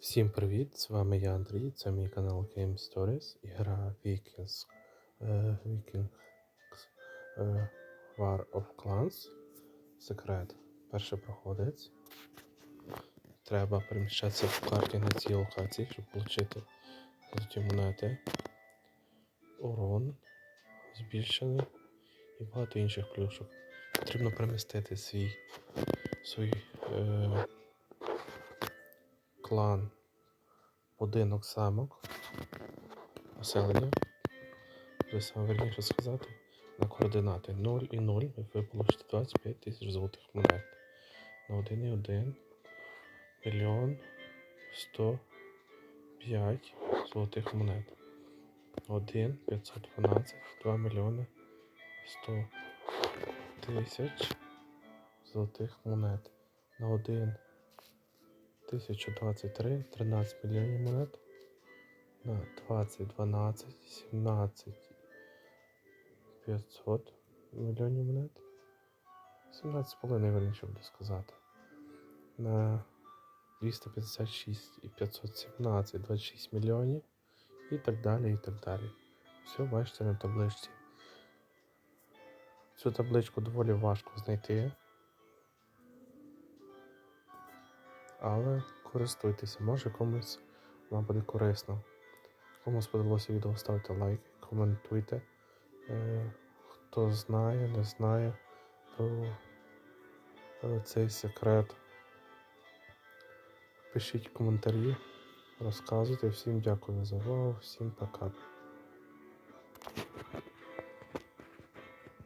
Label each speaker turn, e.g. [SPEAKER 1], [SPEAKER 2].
[SPEAKER 1] Всім привіт! З вами я Андрій, це мій канал Game Stories і гра Vikings, е, Vikings е, War of Clans. Секрет. Перший проходець. Треба переміщатися по карті на цій локації, щоб отримати золоті монети. Урон збільшений і багато інших плюшок. Потрібно перемістити свій свій е, клан будинок замок поселення. Вже саме верніше сказати, на координати 0 і 0 ви получите 25 тисяч золотих монет. На 1 і 1 мільйон 105 золотих монет. 1 512 2 мільйони 100 тисяч золотих монет. На 1 1023, 13 мільйонів монет. На 20, 12, 17, 500 мільйонів монет. 17,5 верніше буду сказати. На 256 і 517, 26 мільйонів. І так далі, і так далі. Все бачите на табличці. Цю табличку доволі важко знайти. Але користуйтеся, може комусь вам буде корисно. Кому сподобалося відео, ставте лайк, коментуйте. Е, хто знає, не знає про е, цей секрет. Пишіть коментарі, розказуйте. Всім дякую за увагу, всім пока.